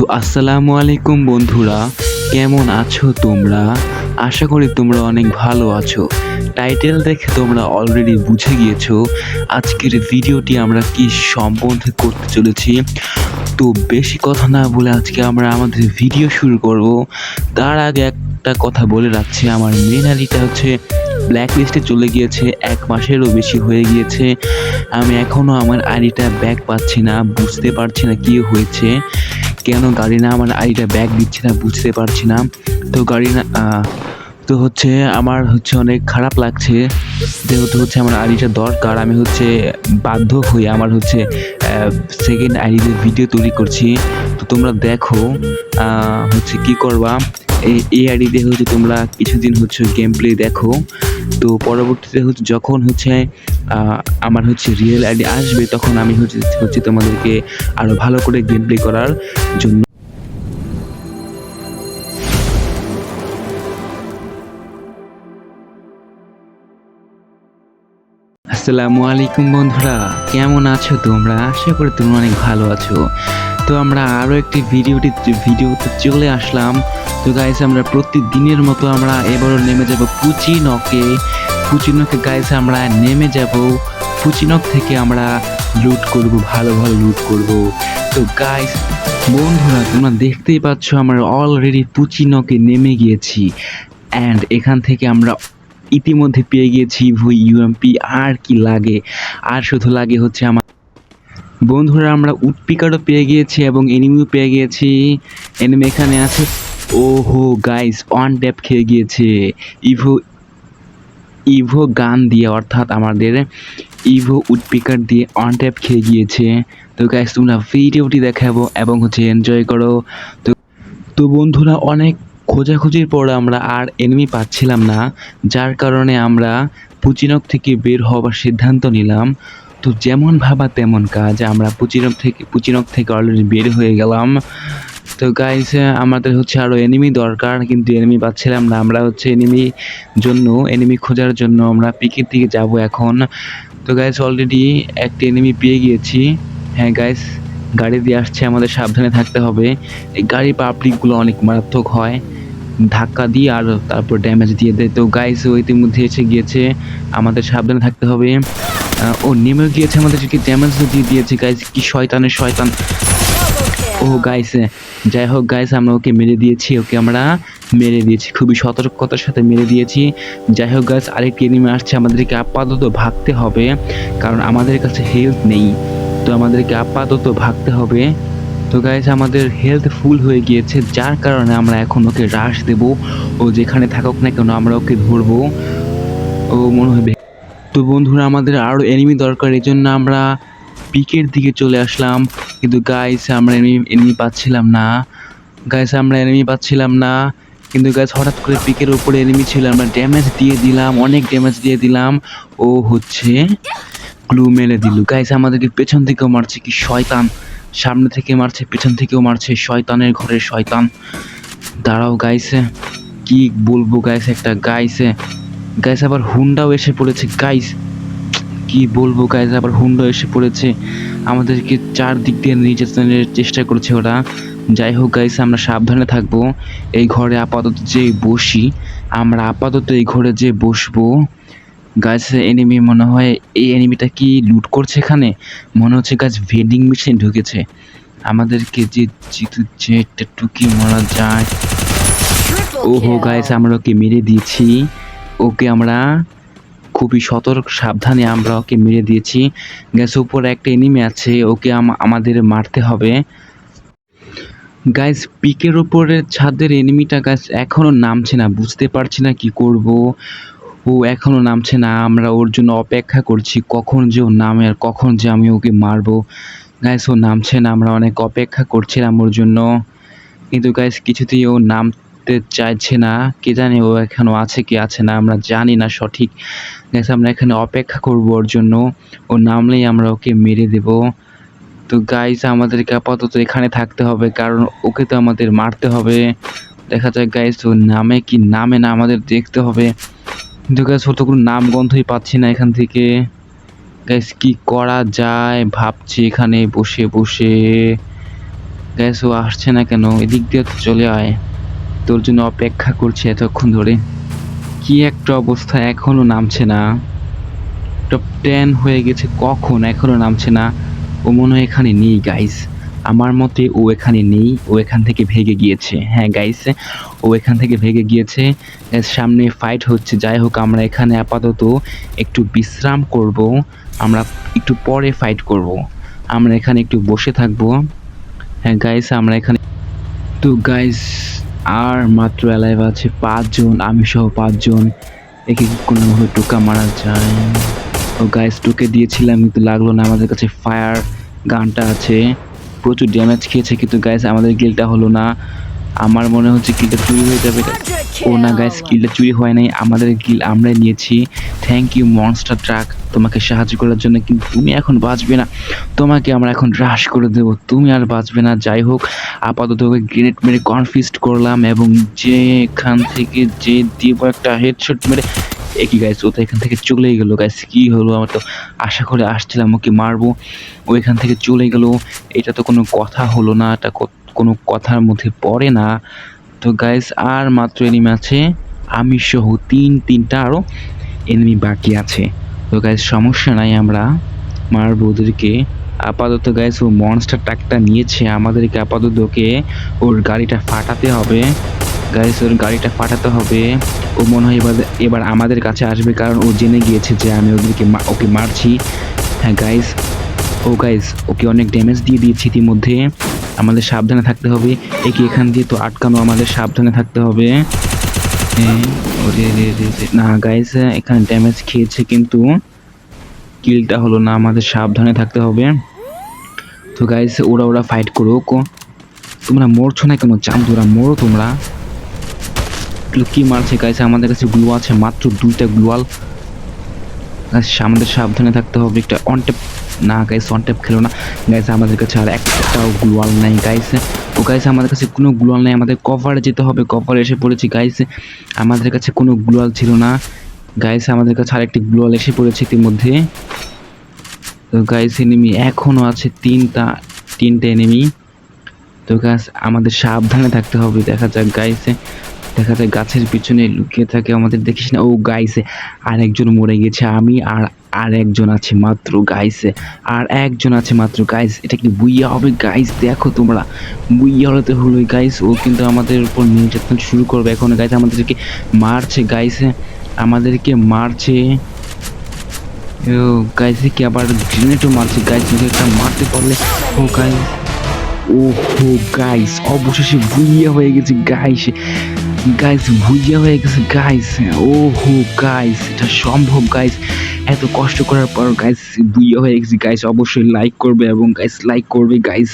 তো আসসালামু আলাইকুম বন্ধুরা, কেমন আছো তোমরা? আশা করি তোমরা অনেক ভালো আছো। টাইটেল দেখে তোমরা অলরেডি বুঝে গিয়েছো আজকের ভিডিওটি আমরা কি সম্বন্ধে করতে চলেছি। তো বেশি কথা না বলে আজকে আমরা আমাদের ভিডিও শুরু করব। তার আগে একটা কথা বলে রাখছি, আমার মেন আইডিটা হচ্ছে ব্ল্যাক লিস্টে চলে গিয়েছে, এক মাসেরও বেশি হয়ে গিয়েছে। আমি এখনও আমার আইডিটা ব্যাক পাচ্ছি না, বুঝতে পারছি না কি হয়েছে। কেন গাড়ি না আমার আইডিটা ব্যাগ দিচ্ছে না, বুঝতে পারছি না। তো গাড়ি না তো হচ্ছে আমার হচ্ছে অনেক খারাপ লাগছে। যেহেতু হচ্ছে আমার আইডিটা দরকার, আমি হচ্ছে বাধ্য হয়ে আমার হচ্ছে সেকেন্ড আইডিতে ভিডিও তৈরি করছি। তো তোমরা দেখো হচ্ছে কি করবা? এই এই আইডিতে হচ্ছে তোমরা কিছুদিন হচ্ছে গেম প্লে দেখো। তো পরবর্তীতে হচ্ছে যখন হচ্ছে আমার হচ্ছে রিয়েল আইডি আসবে, তখন আমি হচ্ছে হচ্ছে তোমাদেরকে আরও ভালো করে গেম প্লে করার জন্য আসসালামু আলাইকুম বন্ধুরা, কেমন আছো তোমরা? আশা করি তোমরা অনেক ভালো আছো। তো আমরা আরও একটি ভিডিওটি ভিডিওতে চলে আসলাম। তো গাইস আমরা প্রতিদিনের মতো আমরা এবারও নেমে যাব পুচিনকে। পুচিনকে গাইস আমরা নেমে যাব। পুচিনক থেকে আমরা লুট করব, ভালো ভালো লুট করব। তো গাইস বন্ধুরা, তোমরা দেখতেই পাচ্ছ আমরা অলরেডি পুচিনকে নেমে গিয়েছি। অ্যান্ড এখান থেকে আমরা ইতিমধ্যে পেয়ে গিয়েছি ভুই ইউএমপি আর কি লাগে? আর শুধু লাগে হচ্ছে আমার বন্ধুরা, আমরা উডপিকারও পেয়ে গিয়েছি এবং এনিমিও পেয়ে গিয়েছি। এনিমি এখানে আছে। ওহো গাইস অন ট্যাপ খেয়ে গিয়েছে। ইভো ইভো গান দিয়ে, অর্থাৎ আমাদের ইভো উডপিকার দিয়ে অন ট্যাপ খেয়ে গিয়েছে। তো গাইস তোমরা ভিডিওটি দেখাবো এবং হচ্ছে এনজয় করো। তো তো বন্ধুরা, অনেক খোঁজাখুঁজির পর আমরা আর এনিমি পাচ্ছিলাম না, যার কারণে আমরা পুচিনক থেকে বের হওয়ার সিদ্ধান্ত নিলাম। তো যেমন ভাবা তেমন কাজ, আমরা পুচিনক থেকে পুচিনক থেকে অলরেডি বের হয়ে গেলাম। তো গাইস আমাদের হচ্ছে আরও এনিমি দরকার, কিন্তু এনিমি পাচ্ছিলাম না। আমরা হচ্ছে এনিমি জন্য এনিমি খোঁজার জন্য আমরা পিকের দিকে যাব এখন। তো গাইস অলরেডি একটি এনিমি পেয়ে গিয়েছি। হ্যাঁ গাইস গাড়ি দিয়ে আসছে, আমাদের সাবধানে থাকতে হবে। এই গাড়ি পাবলিকগুলো অনেক মারাত্মক হয়। ধাক্কা দিয়ে আর তারপর ড্যামেজ দিয়ে দেয়। তো গাইস ও ইতিমধ্যে এসে গিয়েছে, আমাদের সাবধানে থাকতে হবে। ও নেমে গিয়েছে আমাদেরকে ড্যামেজ দিয়ে দিয়েছে। গাইস কি শয়তানের শয়তান। ও গাইস যাই হোক গাইস আমরা ওকে মেরে দিয়েছি, ওকে আমরা মেরে দিয়েছি, খুবই সতর্কতার সাথে মেরে দিয়েছি। যাই হোক গাইস আরেকটি এনিমে আসছে, আমাদেরকে আপাতত ভাগতে হবে, কারণ আমাদের কাছে হেলথ নেই। তো আমাদেরকে আপাতত ভাগতে হবে। তো গাইস আমাদের হেলথ ফুল হয়ে গিয়েছে, যার কারণে আমরা এখন ওকে রাশ দেব, ও যেখানে থাকুক না কেন, আমরা ওকে ধরবো। ও মনে হবে তো বন্ধুরা, আমাদের আরও এনিমি দরকার এই জন্য আমরা পিকের দিকে চলে আসলাম। কিন্তু গাইস আমরা এনিমি এনিমি পাচ্ছিলাম না। গাইস আমরা এনিমি পাচ্ছিলাম না। কিন্তু গাইস হঠাৎ করে পিকের উপরে এনিমি ছিল, আমরা ড্যামেজ দিয়ে দিলাম, অনেক ড্যামেজ দিয়ে দিলাম। ও হচ্ছে গ্লু মেরে দিল। গাইস আমাদেরকে পেছন থেকেও মারছে কি শয়তান। সামনে থেকে মারছে, পেছন থেকেও মারছে, শয়তানের ঘরে শয়তান। দাঁড়াও গাইছে কি বলব গাইস একটা গাইছে গাইস আবার হুন্ডাও এসে পড়েছে। গাইস কি বলব গাইস আবার হুন্ডা এসে পড়েছে। আমাদেরকে চারদিক দিয়ে নির্যাতনের চেষ্টা করছে ওরা। যাই হোক গাইস আমরা সাবধানে থাকব। এই ঘরে আপাতত যে বসি। আমরা আপাতত এই ঘরে যে বসবো। গাছ এনিমি মনে হয় এই এনিমিটা কি লুট করছে এখানে? মনে হচ্ছে গাছ ভেন্ডিং মেশিন ঢুকেছে। আমাদেরকে যে জিতু যে টুকি মারা যায়। ওহো গাইস আমরা ওকে মেরে দিয়েছি। ওকে আমরা খুবই সতর্ক, সাবধানে আমরা ওকে মেরে দিয়েছি। গ্যাস উপরে একটা এনিমি আছে, ওকে আম- আমাদের মারতে হবে। গাইস পিকের উপরে ছাদের এনিমিটা গাছ এখনও নামছে না। বুঝতে পারছি না কি করব। ও এখনও নামছে না। আমরা ওর জন্য অপেক্ষা করছি, কখন যে ও নামে আর কখন যে আমি ওকে মারবো। গাইস ও নামছে না। আমরা অনেক অপেক্ষা করছিলাম ওর জন্য। কিন্তু গাইস কিছুতেই ও নামতে চাইছে না, কে জানি ও এখনও আছে কি আছে না, আমরা জানি না সঠিক। গাইস আমরা এখানে অপেক্ষা করব ওর জন্য। ও নামলেই আমরা ওকে মেরে দেব। তো গাইস আমাদেরকে আপাতত এখানে থাকতে হবে, কারণ ওকে তো আমাদের মারতে হবে। দেখা যাক গাইস ও নামে কি নামে না আমাদের দেখতে হবে। কিন্তু গাইস ওর তো কোনো নাম গন্ধই পাচ্ছি না এখান থেকে। গাইস কি করা যায়? ভাবছি এখানে বসে বসে। গ্যাস ও আসছে না কেন? এদিক দিয়ে চলে আয়। তোর জন্য অপেক্ষা করছি এতক্ষণ ধরে। কি একটা অবস্থা এখনও নামছে না। টপ টেন হয়ে গেছে কখন? এখনও নামছে না। ও মনে হয় এখানে নেই গাইস আমার মতে ও এখানে নেই, ও এখান থেকে ভেগে গিয়েছে। হ্যাঁ গাইস ও এখান থেকে ভেগে গিয়েছে। সামনে ফাইট হচ্ছে। যাই হোক, আমরা এখানে আপাতত একটু বিশ্রাম করব। আমরা একটু পরে ফাইট করব। আমরা এখানে একটু বসে থাকব। হ্যাঁ গাইস আমরা এখানে তো গাইস আর মাত্র অ্যালাইভ আছে পাঁচজন, আমি সহ পাঁচজন। একে কোনো কোনোভাবে টোকা মারা যায়। ও গাইস টোকে দিয়েছিলাম, কিন্তু লাগল না, আমাদের কাছে ফায়ার গানটা আছে। প্রচুর ড্যামেজ খেয়েছে, কিন্তু গাইস আমাদের গিলটা হলো না। আমার মনে হচ্ছে কিলটা চুরি হয়ে যাবে। ও না গাইস কিলটা চুরি হয় নাই। আমাদের গিল আমরা নিয়েছি। থ্যাংক ইউ মনস্টার ট্রাক তোমাকে সাহায্য করার জন্য, কিন্তু তুমি এখন বাঁচবে না। তোমাকে আমরা এখন হ্রাস করে দেব। তুমি আর বাঁচবে না। যাই হোক, আপাতত ওকে গ্রেনেড মেরে কনফিস্ট করলাম এবং যে এখান থেকে যে দিব একটা হেডশট মেরে একই গাইস ও তো এখান থেকে চলেই গেলো। গাইস কী হলো? আমার তো আশা করে আসছিলাম, ওকে মারবো। ও এখান থেকে চলে গেলো। এটা তো কোনো কথা হলো না। এটা কোনো কথার মধ্যে পড়ে না। তো গাইস আর মাত্র এনিমি আছে। আমি সহ তিন, তিনটা আরও এনিমি বাকি আছে। তো গাইস সমস্যা নাই আমরা। মারবো ওদেরকে আপাতত গাইস ও মনস্টার ট্রাকটা নিয়েছে। আমাদেরকে আপাতত ওকে ওর গাড়িটা ফাটাতে হবে। গাইস ওর গাড়িটা ফাটাতে হবে। ও মনে হয় এবার এবার আমাদের কাছে আসবে কারণ ও জেনে গিয়েছে যে আমি ওদেরকে ওকে মারছি। হ্যাঁ গাইস ও গাইস ওকে অনেক ড্যামেজ দিয়ে দিয়েছি ইতিমধ্যে। আমাদের সাবধানে থাকতে হবে। একে এখান দিয়ে তো আটকানো আমাদের সাবধানে থাকতে হবে। রে। না গাইস এখানে ড্যামেজ খেয়েছে কিন্তু কিলটা হলো না, আমাদের সাবধানে থাকতে হবে। তো গাইস ওরা ওরা ফাইট করুক। তোমরা মরছো না কেন? চান্দুরা মরো তোমরা। কি মারছে গাইস আমাদের কাছে গ্লু আছে, মাত্র দুইটা গ্লুয়াল আমাদের সাবধানে থাকতে হবে। একটা অনটেপ না গাইস অনটেপ খেলো না। গাইস আমাদের কাছে আর একটাও গ্লুয়াল নাই গাইস ও গাইস আমাদের কাছে কোনো গ্লুয়াল নাই, আমাদের কভারে যেতে হবে কভারে এসে পড়েছি গাইস আমাদের কাছে কোনো গ্লুয়াল ছিল না গাইস আমাদের কাছে আর আরেকটি গ্লুয়াল এসে পড়েছে ইতিমধ্যে। তো গাইস এনিমি এখনও আছে, তিনটা, তিনটে এনিমি তো গাছ আমাদের সাবধানে থাকতে হবে, দেখা যাক গাইছে দেখা যায় গাছের পিছনে লুকিয়ে থাকে আমাদের, দেখিস না? ও গাইছে আর একজন মরে গেছে। আমি আর আর একজন আছে মাত্র, গাইছে। আর একজন আছে মাত্র, গাইস, এটা কি বুইয়া হবে? গাইস, দেখো তোমরা। বুইয়া হলে হলো গাইস। ও কিন্তু আমাদের উপর নির্যাতন শুরু করবে এখন। গাইস, আমাদেরকে মারছে গাইছে আমাদেরকে মারছে। ও গাইছে কি আবার গ্রেনেডও মারছে। গাইস একটা মারতে পারলে, ও, গাইস, ওহো, গাইস, অবশেষে ভুইয়া হয়ে গেছে, গাইস। গাইস ভুইয়া হয়ে গেছে গাইস ও হো গাইস এটা সম্ভব গাইস এত কষ্ট করার পর গাইস ভুইয়া হয়ে গেছে গাইস অবশ্যই লাইক করবে এবং গাইস লাইক করবে গাইস